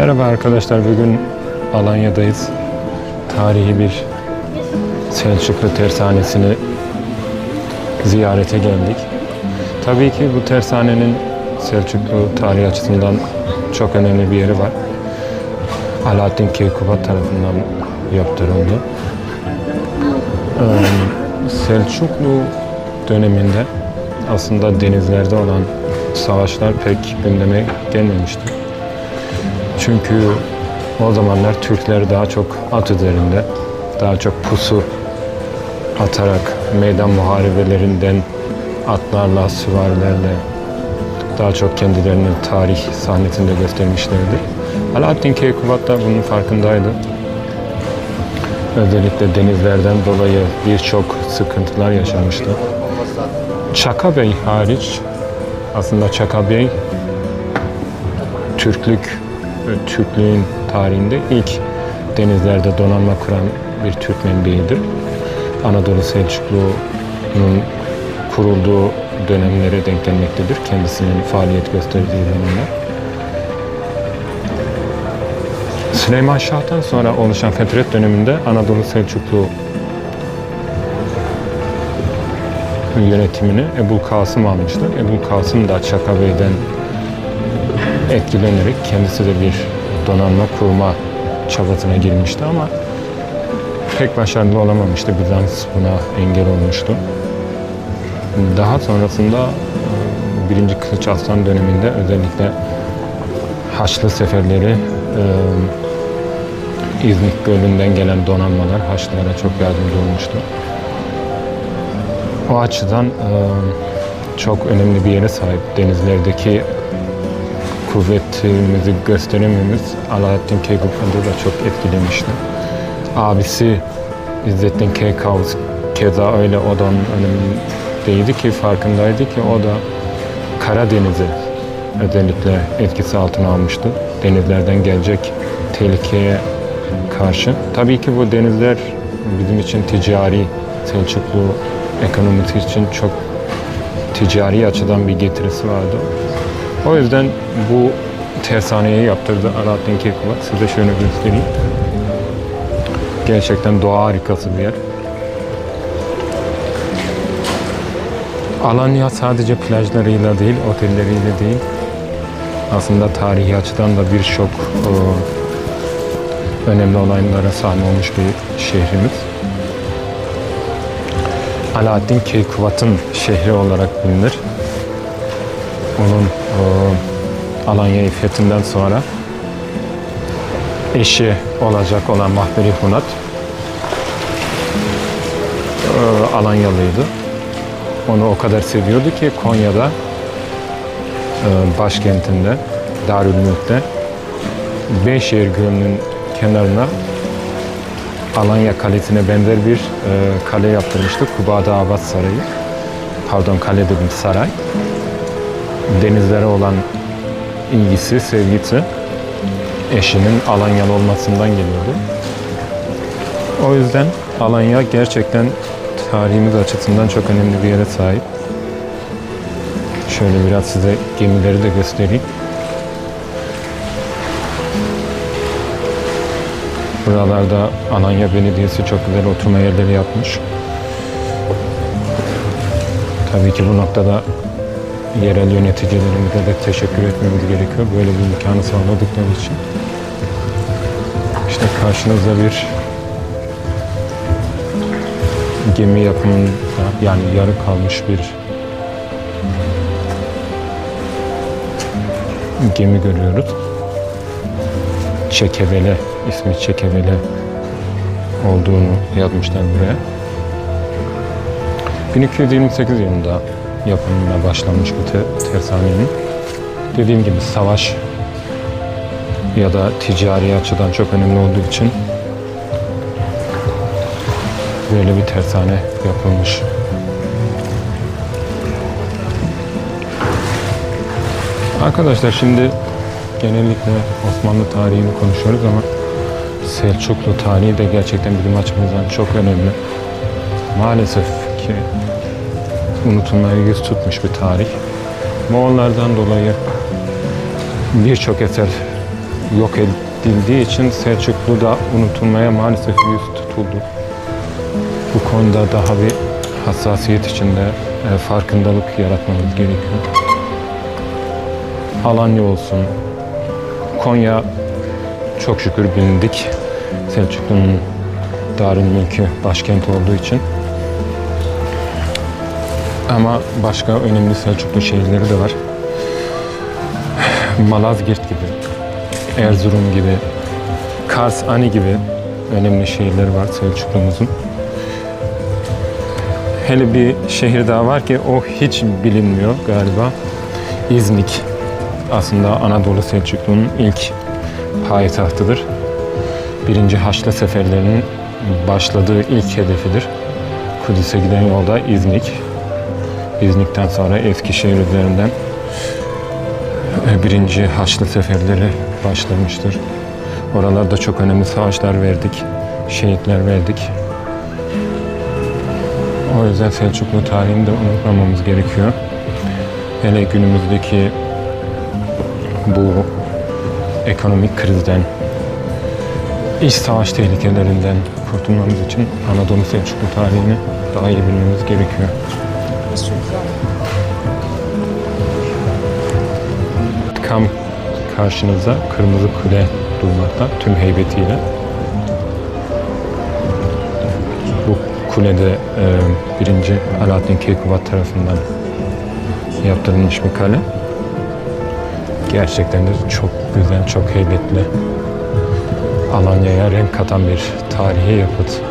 Merhaba arkadaşlar, bugün Alanya'dayız. Tarihi bir Selçuklu tersanesini ziyarete geldik. Tabii ki bu tersanenin Selçuklu tarihi açısından çok önemli bir yeri var. Alaaddin Keykubat tarafından yaptırıldı. Ee, Selçuklu döneminde aslında denizlerde olan savaşlar pek gündeme gelmemişti. Çünkü o zamanlar Türkler daha çok at üzerinde, daha çok pusu atarak meydan muharebelerinden atlarla, süvarilerle daha çok kendilerini tarih sahnesinde göstermişlerdi. Alaaddin Keykubat da bunun farkındaydı. Özellikle denizlerden dolayı birçok sıkıntılar yaşamıştı. Çaka Bey hariç aslında Çaka Bey Türklük Türklüğün tarihinde ilk denizlerde donanma kuran bir Türkmen beyidir. Anadolu Selçuklu'nun kurulduğu dönemlere denk gelmektedir. Kendisinin faaliyet gösterdiği zamanlar. Süleyman Şah'tan sonra oluşan Fetret döneminde Anadolu Selçuklu yönetimini Ebu Kasım almıştır. Ebu Kasım da Çaka Bey'den etkilenerek kendisi de bir donanma kurma çabasına girmişti ama pek başarılı olamamıştı. Bizans buna engel olmuştu. Daha sonrasında e, 1. Kılıç Aslan döneminde özellikle Haçlı seferleri e, İznik Gölü'nden gelen donanmalar Haçlılara çok yardımcı olmuştu. O açıdan e, çok önemli bir yere sahip. Denizlerdeki kuvvetimizi gösterememiz Alaaddin Keykubat'ı da çok etkilemişti. Abisi İzzettin Keykavus keza öyle o da onun ki farkındaydı ki o da Karadeniz'i özellikle etkisi altına almıştı. Denizlerden gelecek tehlikeye karşı. Tabii ki bu denizler bizim için ticari Selçuklu ekonomisi için çok ticari açıdan bir getirisi vardı. O yüzden bu tersaneyi yaptırdı Alaaddin Keykubat. Size şöyle göstereyim. Gerçekten doğa harikası bir yer. Alanya sadece plajlarıyla değil, otelleriyle değil, aslında tarihi açıdan da birçok önemli olaylara sahne olmuş bir şehrimiz. Alaaddin Keykubat'ın şehri olarak bilinir. Onun e, Alanya'yı fethinden sonra eşi olacak olan Mahberi Hunat e, Alanyalıydı. Onu o kadar seviyordu ki Konya'da e, başkentinde Darülmülk'te Beyşehir Gölü'nün kenarına Alanya Kalesi'ne benzer bir e, kale yaptırmıştı. Kubada Abbas Sarayı. Pardon kale dedim saray. Denizlere olan ilgisi, sevgisi eşinin Alanyalı olmasından geliyordu. O yüzden Alanya gerçekten tarihimiz açısından çok önemli bir yere sahip. Şöyle biraz size gemileri de göstereyim. Buralarda Alanya Belediyesi çok güzel oturma yerleri yapmış. Tabii ki bu noktada yerel yöneticilerimize de teşekkür etmemiz gerekiyor. Böyle bir imkanı sağladıkları için. İşte karşınızda bir gemi yapımında yani yarı kalmış bir gemi görüyoruz. Çekevele ismi Çekevele olduğunu yazmışlar buraya. 1228 yılında yapımına başlanmış bu te- tersanenin. Dediğim gibi savaş ya da ticari açıdan çok önemli olduğu için böyle bir tersane yapılmış. Arkadaşlar şimdi genellikle Osmanlı tarihini konuşuyoruz ama Selçuklu tarihi de gerçekten bizim açımızdan çok önemli. Maalesef ki unutulmaya yüz tutmuş bir tarih. Moğollardan dolayı birçok eser yok edildiği için Selçuklu da unutulmaya maalesef yüz tutuldu. Bu konuda daha bir hassasiyet içinde e, farkındalık yaratmamız gerekiyor. Alanya olsun, Konya çok şükür bilindik. Selçuklu'nun Darülmülkü başkent olduğu için. Ama başka önemli Selçuklu şehirleri de var. Malazgirt gibi, Erzurum gibi, Kars, Ani gibi önemli şehirleri var Selçuklu'muzun. Hele bir şehir daha var ki o hiç bilinmiyor galiba. İznik. Aslında Anadolu Selçuklu'nun ilk payitahtıdır. Birinci Haçlı seferlerinin başladığı ilk hedefidir. Kudüs'e giden yolda İznik. İznik'ten sonra Eskişehir üzerinden e, birinci Haçlı seferleri başlamıştır. Oralarda çok önemli savaşlar verdik, şehitler verdik. O yüzden Selçuklu tarihini de unutmamamız gerekiyor. Hele günümüzdeki bu ekonomik krizden, iç savaş tehlikelerinden kurtulmamız için Anadolu Selçuklu tarihini daha iyi bilmemiz gerekiyor. Tam karşınızda Kırmızı Kule durmakta tüm heybetiyle. Bu kulede e, birinci Alaaddin Keykubat tarafından yaptırılmış bir kale. Gerçekten de çok güzel, çok heybetli. Alanya'ya renk katan bir tarihi yapıt.